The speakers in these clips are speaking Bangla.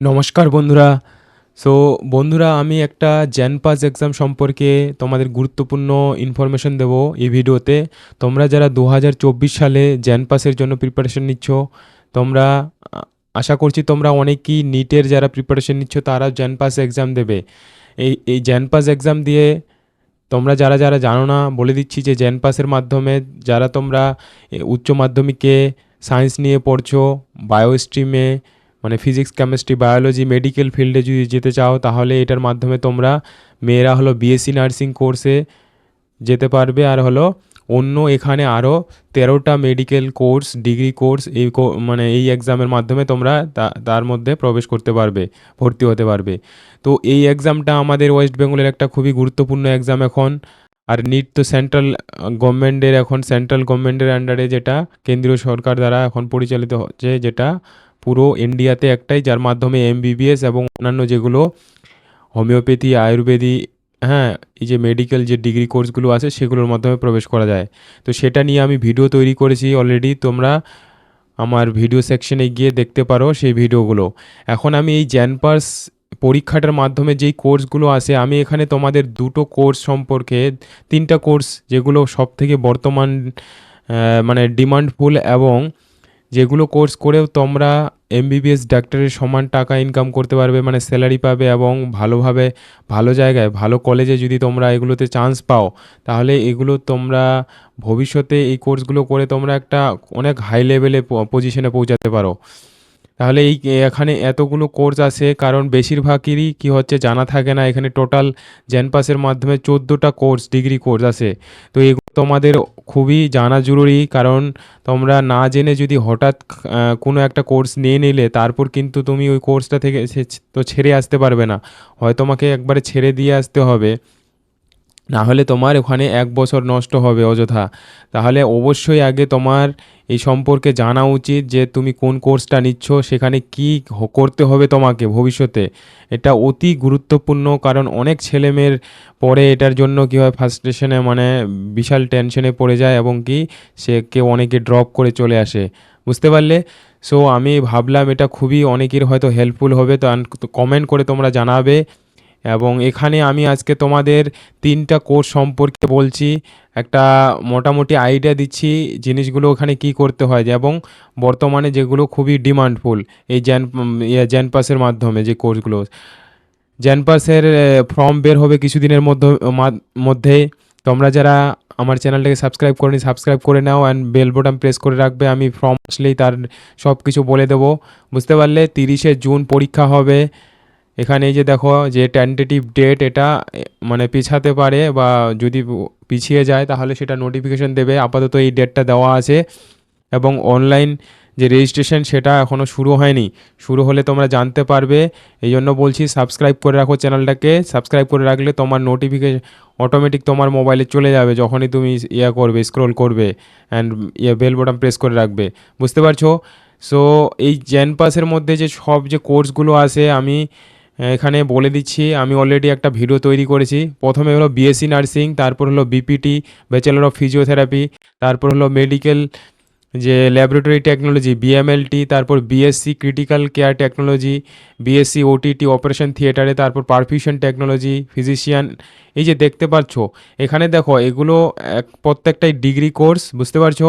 নমস্কার বন্ধুরা। সো বন্ধুরা আমি একটা জ্যানপাস এক্সাম সম্পর্কে তোমাদের গুরুত্বপূর্ণ ইনফরমেশন দেবো এই ভিডিওতে। তোমরা যারা ২০২৪ সালে জ্যানপাসের জন্য প্রিপারেশন নিচ্ছ, তোমরা আশা করছি তোমরা অনেকেই নিটের যারা প্রিপারেশন নিচ্ছ তারা জ্যানপাস এক্সাম দেবে। এই এই জ্যানপাস এক্সাম দিয়ে তোমরা যারা, যারা জানো না বলে দিচ্ছি যে জ্যানপাসের মাধ্যমে যারা তোমরা উচ্চ মাধ্যমিকে সায়েন্স নিয়ে পড়ছো, বায়ো স্ট্রিমে মানে ফিজিক্স, কেমিস্ট্রি, বায়োলজি, মেডিকেল ফিল্ডে যদি যেতে চাও তাহলে এটার মাধ্যমে তোমরা মেয়েরা হলো বিএসসি নার্সিং কোর্সে যেতে পারবে। আর হলো অন্য এখানে আরও তেরোটা মেডিকেল কোর্স, ডিগ্রি কোর্স এই মানে এই এক্সামের মাধ্যমে তোমরা তার মধ্যে প্রবেশ করতে পারবে, ভর্তি হতে পারবে। তো এই এক্সামটা আমাদের ওয়েস্ট বেঙ্গলের একটা খুবই গুরুত্বপূর্ণ এক্সাম এখন। আর নিট তো সেন্ট্রাল গভর্নমেন্টের এখন সেন্ট্রাল গভর্নমেন্টের আন্ডারে যেটা কেন্দ্রীয় সরকার দ্বারা এখন পরিচালিত হচ্ছে যেটা পুরো ইন্ডিয়াতে একটাই যার মাধ্যমে এমবিবিএস এবং অন্যান্য যেগুলো হোমিওপ্যাথি, আয়ুর্বেদি হ্যাঁ, এই যে মেডিকেল যে ডিগ্রি কোর্সগুলো আছে সেগুলোর মাধ্যমে প্রবেশ করা যায়। তো সেটা নিয়ে আমি ভিডিও তৈরি করেছি অলরেডি তোমরা আমার ভিডিও সেকশনে গিয়ে দেখতে পারো সেই ভিডিওগুলো। এখন আমি এই জ্যানপাস পরীক্ষাটার মাধ্যমে যেই কোর্সগুলো আসে আমি এখানে তোমাদের দুটো কোর্স সম্পর্কে ৩ টা কোর্স যেগুলো সবথেকে বর্তমান মানে ডিমান্ডফুল এবং যেগুলো কোর্স করেও তোমরা এমবিবিএস ডাক্তারের সমান টাকা ইনকাম করতে পারবে মানে স্যালারি পাবে এবং ভালোভাবে, ভালো জায়গায়, ভালো কলেজে যদি তোমরা এগুলোতে চান্স পাও, তাহলে এগুলো তোমরা ভবিষ্যতে এই কোর্সগুলো করে তোমরা একটা অনেক হাই লেভেলে পজিশনে পৌঁছাতে পারো। তাহলে এই এখানে এতগুলো কোর্স আছে কারণ বেশিরভাগেরই কী হচ্ছে জানা থাকে না এখানে টোটাল জ্যানপাসের মাধ্যমে চোদ্দোটা কোর্স, ডিগ্রি কোর্স আছে। তো এগুলো তোমাদের খুবই জানা জরুরি কারণ তোমরা না জেনে যদি হঠাৎ কোনো একটা কোর্স নিয়ে নিলে তারপর কিন্তু তুমি ওই কোর্সটা থেকে তো ছেড়ে আসতে পারবে না। হয় তোমাকে একবারে ছেড়ে দিয়ে আসতে হবে। না হলে তোমার ওখানে ১ বছর নষ্ট হবে অযথা। তাহলে অবশ্যই আগে তোমার এই সম্পর্কে জানা উচিত যে তুমি কোন কোর্সটা নিচ্ছ, সেখানে কী করতে হবে তোমাকে ভবিষ্যতে। এটা অতি গুরুত্বপূর্ণ কারণ অনেক ছেলেমেয়ের পরে এটার জন্য কী হয় ফ্রাস্ট্রেশনে মানে বিশাল টেনশনে পড়ে যায় এবং কি সে কেউ অনেকে ড্রপ করে চলে আসে। বুঝতে পারলে? সো আমি ভাবলাম এটা খুবই অনেকের হয়তো হেল্পফুল হবে তো কমেন্ট করে তোমরা জানাবে এবং এখানে আমি আজকে তোমাদের তিনটা কোর্স সম্পর্কে বলছি। একটা মোটামুটি আইডিয়া দিচ্ছি জিনিসগুলো ওখানে কী করতে হয় এবং বর্তমানে যেগুলো খুবই ডিমান্ডফুল এই জ্যান ইয়ে জ্যানপাসের মাধ্যমে যে কোর্সগুলো। জ্যানপাসের ফর্ম বের হবে কিছুদিনের মধ্য মাদ মধ্যেই। তোমরা যারা আমার চ্যানেলটাকে সাবস্ক্রাইব করোনি সাবস্ক্রাইব করে নাও অ্যান্ড বেল বাটন প্রেস করে রাখবে। আমি ফর্ম আসলেই তার সব কিছু বলে দেবো। বুঝতে পারলে? তিরিশে জুন পরীক্ষা হবে। এখানে যে দেখো যে টেন্টেটিভ ডেট এটা মানে পিছাতে পারে বা যদি পিছিয়ে যায় তাহলে সেটা নোটিফিকেশন দেবে। আপাতত এই ডেটটা দেওয়া আছে এবং অনলাইন যে রেজিস্ট্রেশন সেটা এখনও শুরু হয়নি। শুরু হলে তোমরা জানতে পারবে। এই জন্য বলছি সাবস্ক্রাইব করে রাখো চ্যানেলটাকে। সাবস্ক্রাইব করে রাখলে তোমার নোটিফিকেশন অটোমেটিক তোমার মোবাইলে চলে যাবে যখনই তুমি ইয়া করবে স্ক্রল করবে অ্যান্ড ইয়ে বেল বাটন প্রেস করে রাখবে। বুঝতে পারছ? সো এই জ্যানপাসের মধ্যে যে সব যে কোর্সগুলো আছে, আমি এখানে বলে দিচ্ছি। আমি অলরেডি একটা ভিডিও তৈরি করেছি। প্রথমে হলো বিএসসি নার্সিং, তারপর হলো বিপিটি ব্যাচেলর অফ ফিজিওথেরাপি, তারপর হলো মেডিকেল যে ল্যাবরেটরি টেকনোলজি বিএমএলটি, তারপর BSc critical care technology, BSc OTT operation থিয়েটারে, তারপর পারফিউশন টেকনোলজি, ফিজিশিয়ান এই যে দেখতে পাচ্ছ এখানে দেখো এগুলো এক প্রত্যেকটাই ডিগ্রি কোর্স। বুঝতে পারছ?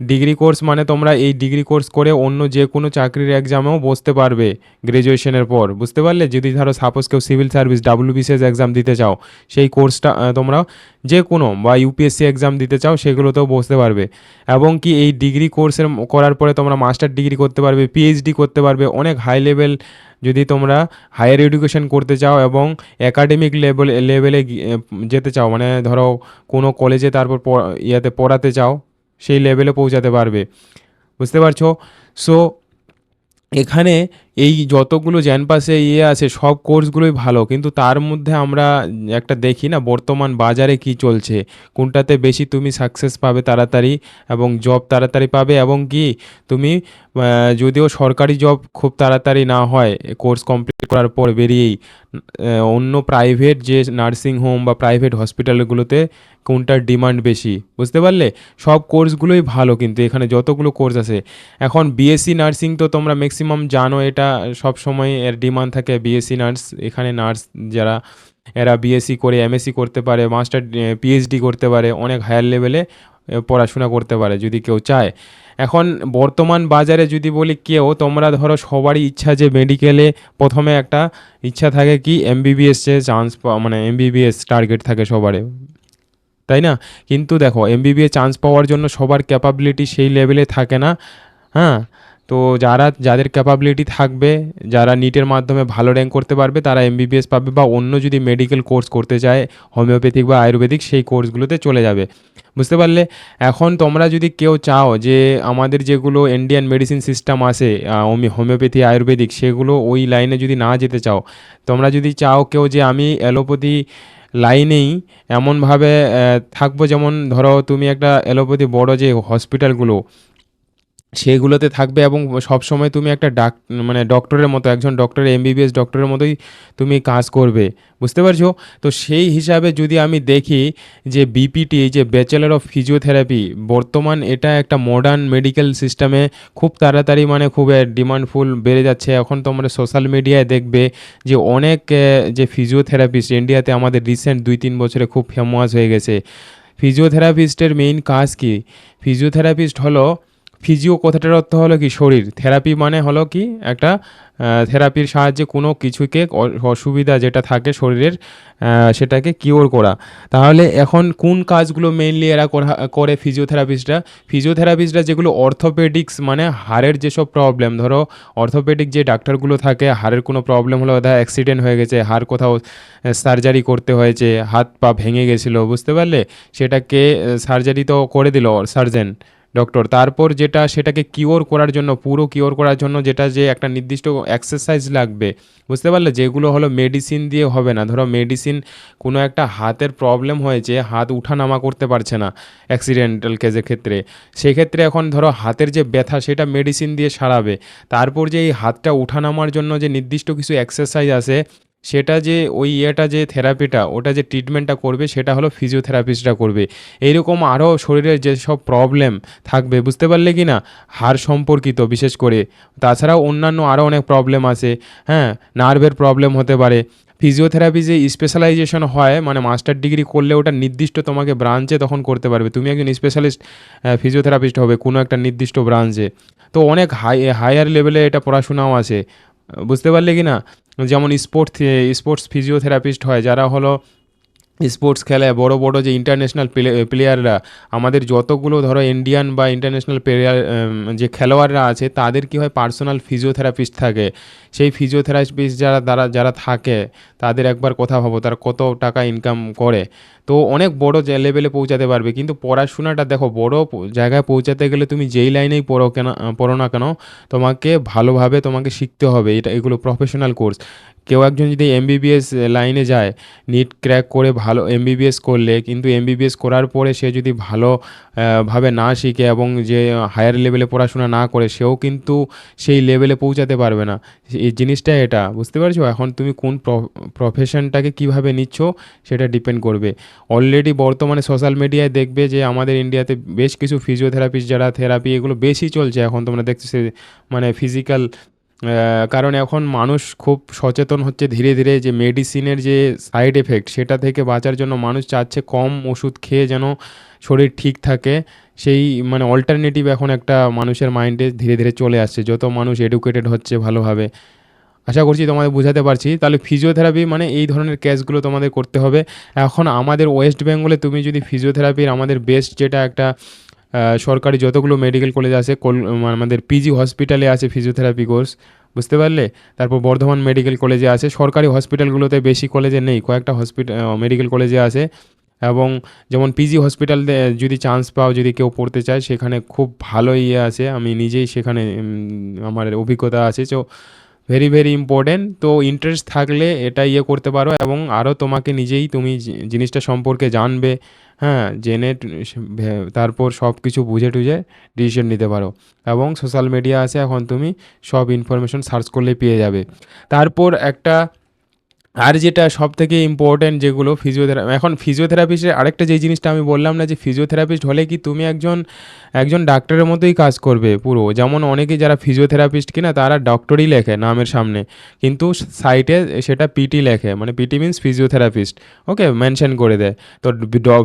ডিগ্রি কোর্স মানে তোমরা এই ডিগ্রি কোর্স করে অন্য যে কোনো চাকরির এক্সামেও বসতে পারবে গ্র্যাজুয়েশনের পর। বুঝতে পারলে? যদি ধরো সাপোজ কেউ সিভিল সার্ভিস ডাব্লিউবিসিএস এক্সাম দিতে চাও, সেই কোর্সটা তোমরা যে কোনো বা ইউপিএসসি এক্সাম দিতে চাও সেগুলোতেও বসতে পারবে এবং কি এই ডিগ্রি কোর্সের করার পরে তোমরা মাস্টার ডিগ্রি করতে পারবে, পিএইচডি করতে পারবে। অনেক হাই লেভেল যদি তোমরা হায়ার এডুকেশন করতে চাও এবং একাডেমিক লেভেল লেভেলে যেতে চাও মানে ধরো কোনো কলেজে তারপর ইয়াতে পড়াতে চাও, সেই লেভেলে পৌঁছাতে পারবে। বুঝতে পারছ? সো এখানে এই যতগুলো জ্যানপাসে ইয়ে আছে, সব কোর্সগুলোই ভালো। কিন্তু তার মধ্যে আমরা একটা দেখি না, বর্তমান বাজারে কী চলছে। কোনটাতে বেশি তুমি সাকসেস পাবে তাড়াতাড়ি এবং জব তাড়াতাড়ি পাবে এবং কি তুমি যদিও সরকারি জব খুব তাড়াতাড়ি না হয় কোর্স কমপ্লিট করার পর বেরিয়েই অন্য প্রাইভেট যে নার্সিং হোম বা প্রাইভেট হসপিটালগুলোতে কোনটার ডিমান্ড বেশি। বুঝতে পারলে? সব কোর্সগুলোই ভালো কিন্তু এখানে যতগুলো কোর্স আছে। এখন বিএসসি নার্সিং তো তোমরা ম্যাক্সিমাম জানো এটা এটা সবসময় এর ডিমান্ড থাকে বিএসসি নার্স এখানে নার্স যারা, এরা বিএসসি করে এমএসসি করতে পারে মাস্টার পিএইচডি করতে পারে, অনেক হায়ার লেভেলে পড়াশোনা করতে পারে যদি কেউ চায়। এখন বর্তমান বাজারে যদি বলি কেউ, তোমরা ধরো সবারই ইচ্ছা যে মেডিকেলে প্রথমে একটা ইচ্ছা থাকে কি এমবিবিএস যে চান্স মানে এমবিবিএস টার্গেট থাকে সবারই তাই না? কিন্তু দেখো এমবিবিএস চান্স পাওয়ার জন্য সবার ক্যাপাবিলিটি সেই লেভেলে থাকে না। হ্যাঁ? তো যারা, যাদের ক্যাপাবিলিটি থাকবে, যারা নিটের মাধ্যমে ভালো র্যাঙ্ক করতে পারবে, তারা এমবিবিএস পাবে বা অন্য যদি মেডিকেল কোর্স করতে চায় হোমিওপ্যাথিক বা আয়ুর্বেদিক সেই কোর্সগুলোতে চলে যাবে। বুঝতে পারলে? এখন তোমরা যদি কেউ চাও যে আমাদের যেগুলো ইন্ডিয়ান মেডিসিন সিস্টেম আছে হোমিওপ্যাথি আয়ুর্বেদিক সেগুলো ওই লাইনে যদি না যেতে চাও, তোমরা যদি চাও কেউ যে আমি অ্যালোপ্যাথি লাইনেই এমনভাবে থাকব যেমন ধরো তুমি একটা অ্যালোপ্যাথি বড় যে হসপিটালগুলো সেগুলোতে থাকবে এবং সবসময় তুমি একটা ডাক মানে ডক্টরের মতো, একজন ডক্টরের এমবিবিএস ডক্টরের মতোই তুমি কাজ করবে। বুঝতে পারছ? তো সেই হিসাবে যদি আমি দেখি যে বিপিটি যে ব্যাচেলার অফ ফিজিওথেরাপি বর্তমান এটা একটা মডার্ন মেডিকেল সিস্টেমে খুব তাড়াতাড়ি মানে খুব ডিমান্ডফুল বেড়ে যাচ্ছে। এখন তোমরা সোশ্যাল মিডিয়ায় দেখবে যে অনেক যে ফিজিওথেরাপিস্ট ইন্ডিয়াতে আমাদের রিসেন্ট দুই তিন বছরে খুব ফেমাস হয়ে গেছে। ফিজিওথেরাপিস্টের মেইন কাজ কি? ফিজিওথেরাপিস্ট হলো ফিজিও কথাটার অর্থ হলো কি? শরীর। থেরাপি মানে হলো কি? একটা থেরাপির সাহায্যে কোনো কিছুকে অসুবিধা যেটা থাকে শরীরের সেটাকে কিওর করা। তাহলে এখন কোন কাজগুলো মেইনলি এরা করে ফিজিওথেরাপিস্টরা ফিজিওথেরাপিস্টরা যেগুলো অর্থোপেডিক্স মানে হাড়ের যেসব প্রবলেম ধরো অর্থোপেডিক যে ডাক্তারগুলো থাকে, হাড়ের কোনো প্রবলেম হলো ওদের অ্যাক্সিডেন্ট হয়ে গেছে, হাড় কোথাও সার্জারি করতে হয়েছে, হাত পা ভেঙে গেছিল, বুঝতে পারলে? সেটাকে সার্জারি তো করে দিল সার্জেন ডক্টর তারপর যেটা সেটাকে কিওর করার জন্য, পুরো কিওর করার জন্য যেটা যে একটা নির্দিষ্ট এক্সারসাইজ লাগবে, বুঝতে পারলে? যেগুলো হলো মেডিসিন দিয়ে হবে না। ধরো মেডিসিন কোনো একটা হাতের প্রবলেম হয়েছে, হাত উঠানামা করতে পারছে না অ্যাক্সিডেন্টাল কেসের ক্ষেত্রে। সেক্ষেত্রে এখন ধরো হাতের যে ব্যথা, সেটা মেডিসিন দিয়ে সারাবে। তারপর যে এই হাতটা উঠানামার জন্য যে নির্দিষ্ট কিছু এক্সারসাইজ আছে সেটা যে ওই ইয়েটা যে থেরাপিটা ওটা যে ট্রিটমেন্টটা করবে, সেটা হলো ফিজিওথেরাপিস্টরা করবে। এইরকম আরও শরীরের যেসব প্রবলেম থাকবে, বুঝতে পারলে কি না? হাড় সম্পর্কিত বিশেষ করে। তাছাড়াও অন্যান্য আরও অনেক প্রবলেম আছে হ্যাঁ? নার্ভের প্রবলেম হতে পারে। ফিজিওথেরাপি যে স্পেশালাইজেশন হয় মানে মাস্টার ডিগ্রি করলে ওটা নির্দিষ্ট তোমাকে ব্রাঞ্চে তখন করতে পারবে। তুমি একজন স্পেশালিস্ট ফিজিওথেরাপিস্ট হবে, কোনো একটা নির্দিষ্ট ব্রাঞ্চে তো অনেক হাই হায়ার লেভেলে এটা পড়াশোনাও আছে। বুঝতে পারলে কি না? যেমন স্পোর্টস স্পোর্টস ফিজিওথেরাপিস্ট হয় যারা হলো স্পোর্টস খেলায় বড় বড় যে ইন্টারন্যাশনাল প্লেয়াররা আমাদের যতগুলো ধরো ইন্ডিয়ান বা ইন্টারন্যাশনাল প্লেয়ার যে খেলোয়াড়রা আছে, তাদের কী হয় পার্সোনাল ফিজিওথেরাপিস্ট থাকে। সেই ফিজিওথেরাপিস্ট যারা দ্বারা যারা থাকে, তাদের একবার কথা ভাবো, তারা কত টাকা ইনকাম করে। তো অনেক বড় লেভেলে পৌঁছাতে পারবে, কিন্তু পড়াশোনাটা দেখো, বড় জায়গায় পৌঁছাতে গেলে তুমি যেই লাইনেই পড়ো কেন, পড়ো না কেন, তোমাকে ভালোভাবে তোমাকে শিখতে হবে, এটা, এগুলো প্রফেশনাল কোর্স কেউ একজন যদি এমবিবিএস লাইনে যায় নিট ক্র্যাক করে ভালো এমবিবিএস করলে, কিন্তু এমবিবিএস করার পরে সে যদি ভালো ভাবে না শিখে এবং যে হায়ার লেভেলে পড়াশোনা না করে, সেও কিন্তু সেই লেভেলে পৌঁছাতে পারবে না। এই জিনিসটা এটা, বুঝতে পারছ? এখন তুমি কোন প্রফেশনটাকে কীভাবে নিচ্ছ, সেটা ডিপেন্ড করবে। অলরেডি বর্তমানে সোশ্যাল মিডিয়ায় দেখবে যে আমাদের ইন্ডিয়াতে বেশ কিছু ফিজিওথেরাপিস্ট যারা থেরাপি এগুলো বেশি চলছে। এখন তোমরা দেখছ মানে ফিজিক্যাল কারণ এখন মানুষ খুব সচেতন হচ্ছে ধীরে ধীরে যে মেডিসিনের যে সাইড এফেক্ট সেটা থেকে বাঁচার জন্য মানুষ চাচ্ছে কম ওষুধ খেয়ে যেন শরীর ঠিক থাকে। সেই মানে অল্টারনেটিভ এখন একটা মানুষের মাইন্ডে ধীরে ধীরে চলে আসছে, যত মানুষ এডুকেটেড হচ্ছে ভালোভাবে। আশা করছি তোমাদের বোঝাতে পারছি। তাহলে ফিজিওথেরাপি মানে এই ধরনের ক্যাশগুলো তোমাদের করতে হবে। এখন আমাদের ওয়েস্ট বেঙ্গলে তুমি যদি ফিজিওথেরাপির আমাদের বেস্ট যেটা একটা সরকারি যতগুলো মেডিকেল কলেজ আছে, কল আমাদের পিজি হসপিটালে আছে ফিজিওথেরাপি কোর্স বুঝতে পারলে? তারপর বর্ধমান মেডিকেল কলেজে আছে, সরকারি হসপিটালগুলোতে বেশি কলেজে নেই, কয়েকটা হসপিটাল মেডিকেল কলেজে আছে। এবং যেমন পিজি হসপিটাল যদি চান্স পাও, যদি কেউ পড়তে চায়, সেখানে খুব ভালো ইয়ে আছে, আমি নিজেই সেখানে আমার অভিজ্ঞতা আছে। তো ভেরি ভেরি ইম্পর্টেন্ট তো ইন্টারেস্ট থাকলে এটা ইয়ে করতে পারো এবং আরও তোমাকে নিজেই তুমি জিনিসটা সম্পর্কে জানবে। হ্যাঁ জেনে তারপর সব কিছু বুঝে টুঝে ডিসিশন নিতে পারো। এবং সোশ্যাল মিডিয়া আছে, এখন তুমি সব ইনফরমেশন সার্চ করলে পেয়ে যাবে। তারপর একটা আর যেটা সব থেকে ইম্পোর্টেন্ট যেগুলো ফিজিওথেরাপি এখন ফিজিওথেরাপিস্টের আরেকটা যেই জিনিসটা আমি বললাম না যে ফিজিওথেরাপিস্ট হলে কি তুমি একজন একজন ডাক্তারের মতোই কাজ করবে পুরো? যেমন অনেকে যারা ফিজিওথেরাপিস্ট কিনা তারা ডক্টরই লেখে নামের সামনে। কিন্তু সাইটে সেটা পিটি লেখে মানে PT means physiotherapist okay mention করে দেয়। তো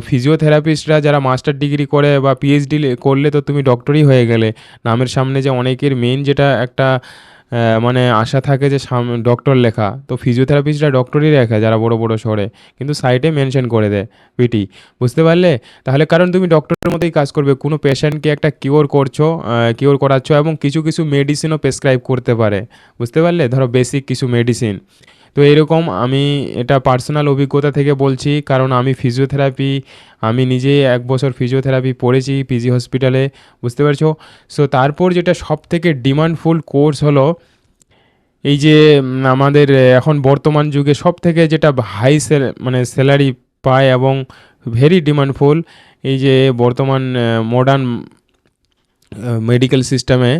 ফিজিওথেরাপিস্টরা যারা মাস্টার ডিগ্রি করে বা পিএইচডি করলে তো তুমি ডক্টরই হয়ে গেলে। নামের সামনে যে অনেকের মেন যেটা একটা মানে আশা থাকে যে সাম ডক্টর লেখা। তো ফিজিওথেরাপিস্টরা ডক্টরই রেখে যারা বড় বড় শহরে। কিন্তু সাইটে মেনশন করে দেয় পিটি বুঝতে পারলে? তাহলে কারণ তুমি ডক্টরের মতোই কাজ করবে। কোনো পেশেন্টকে একটা কিওর করছ কিওর করাচ্ছ এবং কিছু কিছু মেডিসিনও প্রেসক্রাইব করতে পারে। বুঝতে পারলে? ধরো বেসিক কিছু মেডিসিন তো এরকম আমি এটা পার্সোনাল অভিজ্ঞতা থেকে বলছি, কারণ আমি ফিজিওথেরাপি আমি নিজে এক বছর ফিজিওথেরাপি পড়েছি পিজি হসপিটালে বুঝতে পারছ? সো তারপর যেটা সব থেকে ডিমান্ডফুল কোর্স হলো, এই যে আমাদের এখন বর্তমান যুগে সব থেকে যেটা হাই মানে স্যালারি পায় এবং ভেরি ডিমান্ডফুল এই যে বর্তমান মডার্ন মেডিকেল সিস্টেমে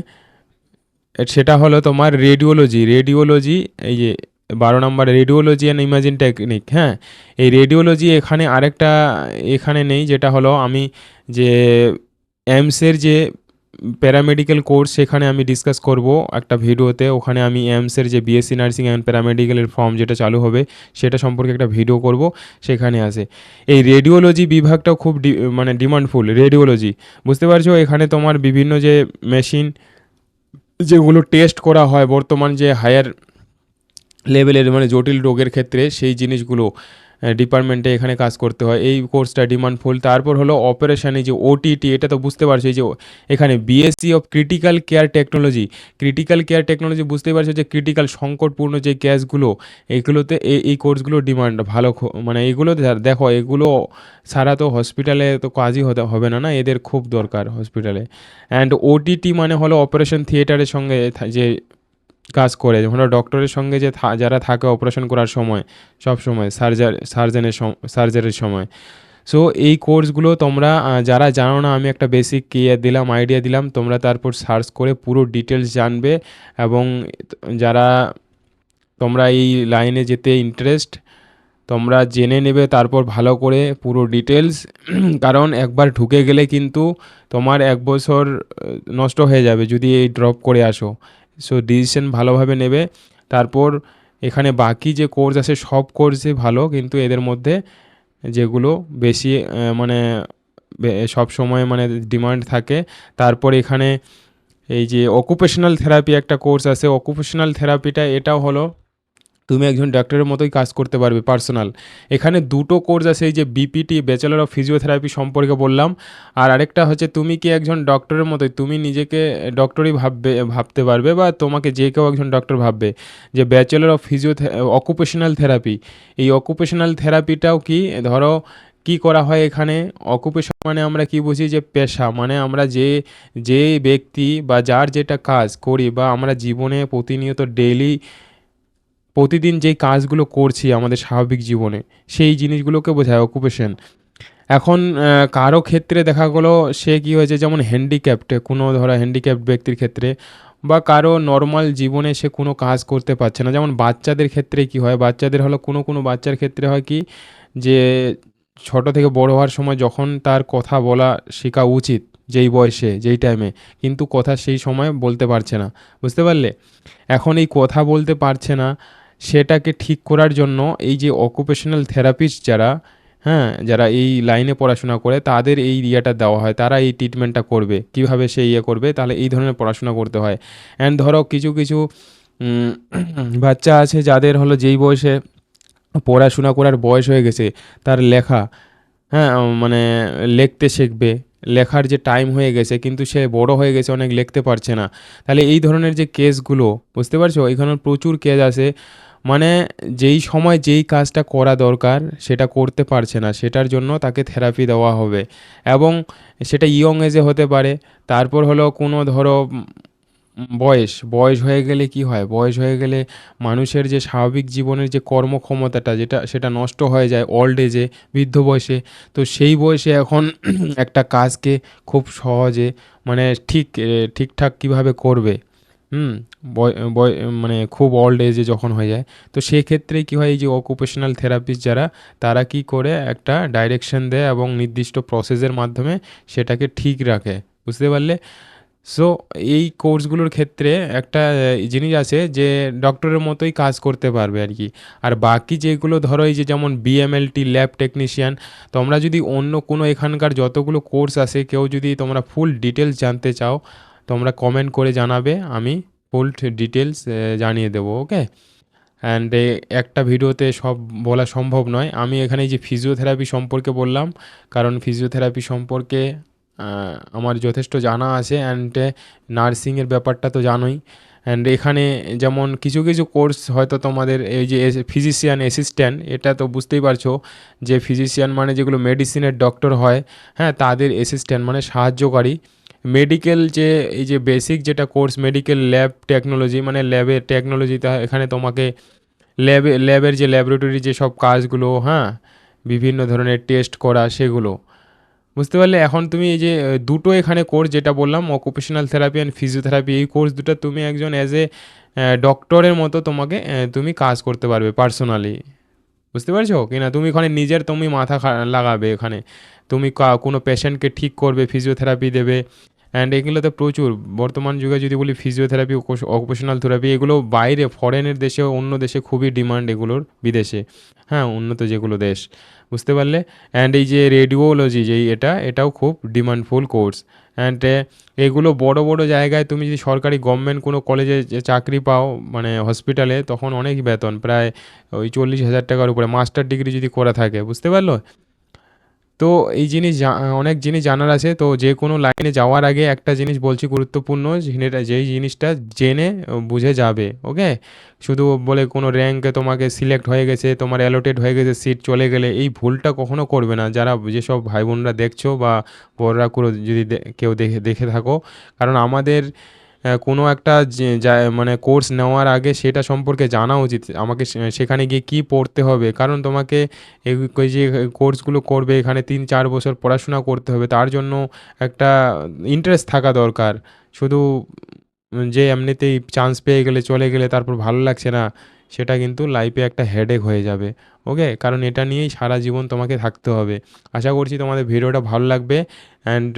সেটা হলো তোমার রেডিওলজি রেডিওলজি এই যে বারো নম্বর রেডিওলজি অ্যান্ড ইমাজিন টেকনিক হ্যাঁ? এই রেডিওলজি এখানে আরেকটা, এখানে নেই, যেটা হলো আমি যে এমসের যে প্যারামেডিক্যাল কোর্স সেখানে আমি ডিসকাস করব একটা ভিডিওতে। ওখানে আমি এমসের যে বিএসসি নার্সিং অ্যান্ড প্যারামেডিক্যালের ফর্ম যেটা চালু হবে, সেটা সম্পর্কে একটা ভিডিও করব, সেখানে আসে এই রেডিওলজি বিভাগটাও খুব ডি- মানে ডিমান্ডফুল রেডিওলজি বুঝতে পারছ? এখানে তোমার বিভিন্ন যে মেশিন যেগুলো টেস্ট করা হয়, বর্তমান যে হায়ার লেভেলের মানে জটিল রোগের ক্ষেত্রে সেই জিনিসগুলো ডিপার্টমেন্টে এখানে কাজ করতে হয়। এই কোর্সটা ডিমান্ডফুল তারপর হলো অপারেশন যে ওটিটি এটা তো বুঝতে পারছি যে এখানে BSc of critical care technology critical care technology বুঝতে পারছ যে ক্রিটিক্যাল সংকটপূর্ণ যে গ্যাসগুলো এইগুলোতে এই এই কোর্সগুলো ডিমান্ড ভালো মানে এগুলো দেখো, এগুলো সারা তো হসপিটালে তো কাজই হতে, হবে না না? এদের খুব দরকার হসপিটালে অ্যান্ড ওটিটি মানে হলো অপারেশন থিয়েটারের সঙ্গে যে কাজ করে। যখন ডক্টরের সঙ্গে যে যারা থাকে অপারেশন করার সময়, সব সময় সার্জার সার্জনের সার্জারির সময়। সো এই কোর্সগুলো তোমরা যারা জানো না, আমি একটা বেসিক ইয়ে দিলাম আইডিয়া দিলাম, তোমরা তারপর সার্চ করে পুরো ডিটেলস জানবে এবং যারা, তোমরা এই লাইনে যেতে ইন্টারেস্ট তোমরা জেনে নেবে, তারপর ভালো করে পুরো ডিটেলস কারণ একবার ঢুকে গেলে কিন্তু তোমার এক বছর নষ্ট হয়ে যাবে যদি এই ড্রপ করে আসো। সো ডিসিশন ভালোভাবে নেবে। তারপর এখানে বাকি যে কোর্স আছে, সব কোর্সই ভালো, কিন্তু এদের মধ্যে যেগুলো বেশি মানে সব সময় মানে ডিমান্ড থাকে। তারপর এখানে এই যে অকুপেশনাল থেরাপি একটা কোর্স আছে। অকুপেশনাল থেরাপিটা এটাও হলো তুমি একজন ডাক্তারের মতোই কাজ করতে পারবে পার্সোনাল এখানে দুটো কোর্স আছে, এই যে বিপিটি ব্যাচেলর অফ ফিজিওথেরাপি সম্পর্কে বললাম। আর আরেকটা হচ্ছে, তুমি কি একজন ডক্টরের মতোই, তুমি নিজেকে ডক্টরই ভাববে, ভাবতে পারবে বা তোমাকে যে কেউ একজন ডক্টর ভাববে? যে bachelor of physio occupational therapy এই অকুপেশনাল থেরাপিটাও কি, ধরো, কি করা হয় এখানে? অকুপেশন মানে আমরা কি বুঝি? যে পেশা। মানে আমরা যে যে ব্যক্তি বা যার যেটা কাজ করি বা আমরা জীবনে প্রতিনিয়ত ডেইলি প্রতিদিন যেই কাজগুলো করছি আমাদের স্বাভাবিক জীবনে, সেই জিনিসগুলোকে বোঝায় অকুপেশন এখন কারও ক্ষেত্রে দেখা গেলো সে কী হয়েছে, যেমন হ্যান্ডিক্যাপ্টে কোনো ধরো হ্যান্ডিক্যাপ্ট ব্যক্তির ক্ষেত্রে, বা কারও নর্মাল জীবনে সে কোনো কাজ করতে পারছে না। যেমন বাচ্চাদের ক্ষেত্রে কি হয়, বাচ্চাদের হলো কোনো কোনো বাচ্চার ক্ষেত্রে হয় কি, যে ছোট থেকে বড় হওয়ার সময় যখন তার কথা বলা শেখা উচিত, যেই বয়সে, যেই টাইমে কিন্তু কথা সেই সময় বলতে পারছে না। বুঝতে পারলে? এখন এই কথা বলতে পারছে না সেটাকে ঠিক করার জন্য এই যে অকুপেশনাল থেরাপিস্ট যারা হ্যাঁ যারা এই লাইনে পড়াশোনা করে, তাদের এই ইয়েটা দেওয়া হয়, তারা এই ট্রিটমেন্টটা করবে। কীভাবে সে ইয়ে করবে? তাহলে এই ধরনের পড়াশোনা করতে হয়। অ্যান্ড ধরো কিছু কিছু বাচ্চা আছে যাদের হলো যেই বয়সে পড়াশোনা করার বয়স হয়ে গেছে, তার লেখা হ্যাঁ মানে লিখতে শিখবে। লেখার যে টাইম হয়ে গেছে, কিন্তু সে বড় হয়ে গেছে, অনেক লিখতে পারছে না। তাহলে এই ধরনের যে কেসগুলো বুঝতে পারছ? এখানে প্রচুর কেস আছে। মানে যেই সময় যেই কাজটা করা দরকার, সেটা করতে পারছে না। সেটার জন্য তাকে থেরাপি দেওয়া হবে। এবং সেটা ইয়ং এজে হতে পারে। তারপর হলো কোনো ধরো বয়স। বয়স হয়ে গেলে কি হয়? বয়স হয়ে গেলে মানুষের যে স্বাভাবিক জীবনের যে কর্মক্ষমতাটা, যেটা, সেটা নষ্ট হয়ে যায় ওল্ড এজে বৃদ্ধ বয়সে। তো সেই বয়সে এখন একটা কাজকে খুব সহজে মানে ঠিক ঠিকঠাক কীভাবে করবে? হুম? মানে খুব ওল্ড এজে যখন হয়ে যায়, তো সেক্ষেত্রে কী হয় এই যে অকুপেশনাল থেরাপিস্ট যারা, তারা কি করে একটা ডাইরেকশন দেয় এবং নির্দিষ্ট প্রসেসের মাধ্যমে সেটাকে ঠিক রাখে, বুঝতে পারলে? সো এই কোর্সগুলোর ক্ষেত্রে একটা জিনিস আছে যে ডক্টরের মতোই কাজ করতে পারবে আর কি। আর বাকি যেগুলো ধরো এই যে যেমন বিএমএলটি ল্যাব টেকনিশিয়ান তোমরা যদি অন্য কোনো এখানকার যতগুলো কোর্স আছে, কেউ যদি তোমরা ফুল ডিটেলস জানতে চাও, তোমরা কমেন্ট করে জানাবে, আমি ফুল ডিটেলস জানিয়ে দেবো ওকে অ্যান্ড একটা ভিডিওতে সব বলা সম্ভব নয়। আমি এখানে যে ফিজিওথেরাপি সম্পর্কে বললাম, কারণ ফিজিওথেরাপি সম্পর্কে আমার যথেষ্ট জানা আছে অ্যান্ড নার্সিংয়ের ব্যাপারটা তো জানোই। অ্যান্ড এখানে যেমন কিছু কিছু কোর্স হয়তো তোমাদের এই যে ফিজিশিয়ান অ্যাসিস্ট্যান্ট এটা তো বুঝতেই পারছ যে ফিজিশিয়ান মানে যেগুলো মেডিসিনের ডক্টর হয় হ্যাঁ তাদের অ্যাসিস্ট্যান্ট মানে সাহায্যকারী। মেডিকেল যে, এই যে বেসিক যেটা কোর্স মেডিকেল ল্যাব টেকনোলজি মানে ল্যাবের টেকনোলজিতে এখানে তোমাকে ল্যাবে ল্যাবের যে ল্যাবরেটরি যে সব কাজগুলো হ্যাঁ বিভিন্ন ধরনের টেস্ট করা সেগুলো। বুঝতে পারলে? এখন তুমি এই যে, দুটো এখানে কোর্স যেটা বললাম অকুপেশনাল থেরাপি অ্যান্ড ফিজিওথেরাপি এই কোর্স দুটো তুমি একজন অ্যাজ এ ডক্টরের মতো তোমাকে তুমি কাজ করতে পারবে পার্সোনালি বুঝতে পারছ? কি না তুমি ওখানে নিজের তুমি মাথা লাগাবে এখানে। তুমি কোনো পেশেন্টকে ঠিক করবে ফিজিওথেরাপি দেবে। অ্যান্ড এগুলোতে প্রচুর। বর্তমান যুগে যদি বলি ফিজিওথেরাপি অকুপেশনাল থেরাপি এগুলো বাইরে ফরেনের দেশে অন্য দেশে খুবই ডিমান্ড এগুলোর বিদেশে। হ্যাঁ উন্নত যেগুলো দেশ। বুঝতে পারলে? অ্যান্ড এই যে রেডিওলজি যেই এটা, এটাও খুব ডিমান্ডফুল কোর্স অ্যান্ড এগুলো বড় বড় জায়গায় তুমি যদি সরকারি গভর্নমেন্ট কোনো কলেজে চাকরি পাও মানে হসপিটালে তখন অনেক বেতন, প্রায় ওই চল্লিশ হাজার টাকার উপরে। মাস্টার ডিগ্রি যদি করা থাকে, বুঝতে পারল? তো এই জিনিস অনেক জিনিস জানার আছে। তো যে কোনো লাইনে যাওয়ার আগে একটা জিনিস বলছি গুরুত্বপূর্ণ যেই জিনিসটা জেনে বুঝে যাবে, ওকে? শুধু বলে কোনো র্যাঙ্কে তোমাকে সিলেক্ট হয়ে গেছে, তোমার অ্যালোটেড হয়ে গেছে সিট চলে গেলে এই ভুলটা কখনো করবে না। যারা যেসব ভাই বোনরা দেখছ বা বড়রা যদি কেউ দেখে দেখে থাকো, কারণ আমাদের কোনো একটা মানে কোর্স নেওয়ার আগে সেটা সম্পর্কে জানা উচিত। আমাকে সেখানে গিয়ে কী পড়তে হবে? কারণ তোমাকে এই যে কোর্সগুলো করবে, এখানে তিন, চার বছর পড়াশোনা করতে হবে, তার জন্য একটা ইন্টারেস্ট থাকা দরকার। শুধু যে, এমনিতেই চান্স পেয়ে গেলে, চলে গেলে তারপর ভালো লাগছে না, সেটা কিন্তু লাইফে একটা হেডেক হয়ে যাবে। ওকে কারণ এটা নিয়েই সারা জীবন তোমাকে থাকতে হবে। আশা করছি তোমাদের ভিডিওটা ভালো লাগবে। অ্যান্ড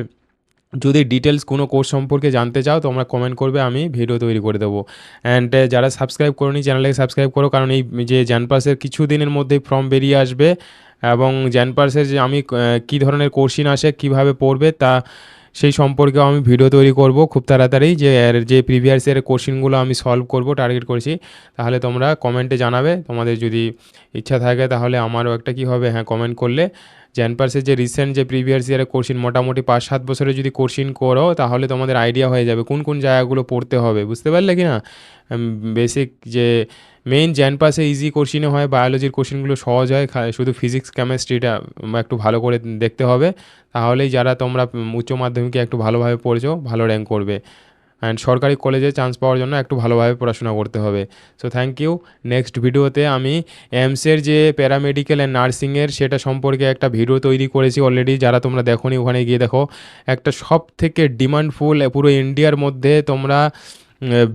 যদি ডিটেলস কোনো কোর্স সম্পর্কে জানতে চাও, তোমরা কমেন্ট করবে, আমি ভিডিও তৈরি করে দেবো। অ্যান্ড যারা সাবস্ক্রাইব করোনি চ্যানেলকে সাবস্ক্রাইব করো, কারণ এই যে জ্যানপাসের কিছু দিনের মধ্যেই ফর্ম বেরিয়ে আসবে এবং জ্যানপাসের যে আমি কী ধরনের কোশ্চিন আসে, কীভাবে পড়বে, তা সেই সম্পর্কেও আমি ভিডিও তৈরি করব খুব তাড়াতাড়ি, যে যে প্রিভিয়াস ইয়ারের কোশ্চিনগুলো আমি সলভ করব টার্গেট করেছি, তাহলে তোমরা কমেন্টে জানাবে। তোমাদের যদি ইচ্ছা থাকে, তাহলে আমারও একটা কী হবে হ্যাঁ কমেন্ট করলে। জ্যানপার্সের যে রিসেন্ট যে প্রিভিয়াস ইয়ারের কোশ্চিন মোটামুটি পাঁচ সাত বছরে যদি কোশ্চিন করো, তাহলে তোমাদের আইডিয়া হয়ে যাবে কোন কোন জায়গাগুলো পড়তে হবে, বুঝতে পারলে কি না? বেসিক যে মেইন জ্যানপাসে ইজি কোশ্চিনে হয় বায়োলজির কোশ্চিনগুলো সহজ হয় শুধু ফিজিক্স কেমিস্ট্রিটা একটু ভালো করে দেখতে হবে। তাহলেই যারা তোমরা উচ্চ মাধ্যমিকে একটু ভালোভাবে পড়ছো, ভালো র্যাঙ্ক করবে। অ্যান্ড সরকারি কলেজে চান্স পাওয়ার জন্য একটু ভালোভাবে পড়াশোনা করতে হবে। সো থ্যাংক ইউ নেক্সট ভিডিওতে আমি এমসের যে প্যারামেডিক্যাল অ্যান্ড নার্সিংয়ের সেটা সম্পর্কে একটা ভিডিও তৈরি করেছি অলরেডি যারা তোমরা দেখো ওখানে গিয়ে দেখো। একটা সব থেকে ডিমান্ডফুল পুরো ইন্ডিয়ার মধ্যে তোমরা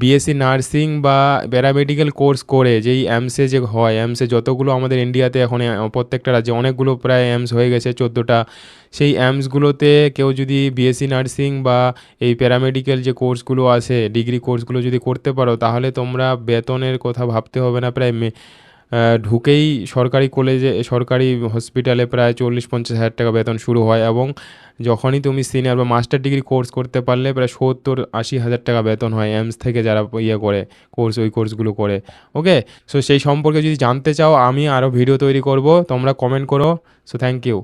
বিএসসি নার্সিং বা প্যারামেডিক্যাল কোর্স করে যেই এমসে যে হয় এমসে যতগুলো আমাদের ইন্ডিয়াতে এখন প্রত্যেকটা রাজ্যে অনেকগুলো প্রায় এমস হয়ে গেছে, চোদ্দোটা। সেই এমসগুলোতে কেউ যদি বিএসসি নার্সিং বা এই প্যারামেডিক্যাল যে কোর্সগুলো আছে, ডিগ্রি কোর্সগুলো যদি করতে পারো, তাহলে তোমরা বেতনের কথা ভাবতে হবে না, প্রায় ঢুকেই সরকারি কলেজে, সরকারি হসপিটালে প্রায় চল্লিশ পঞ্চাশ হাজার টাকা বেতন শুরু হয় এবং যখনই তুমি সিনিয়র বা মাস্টার ডিগ্রি কোর্স করতে পারলে প্রায় সত্তর আশি হাজার টাকা বেতন হয় এমস থেকে যারা ইয়ে করে কোর্স ওই কোর্সগুলো করে। ওকে সো সেই সম্পর্কে যদি জানতে চাও, আমি আরও ভিডিও তৈরি করব। তোমরা কমেন্ট করো। So thank you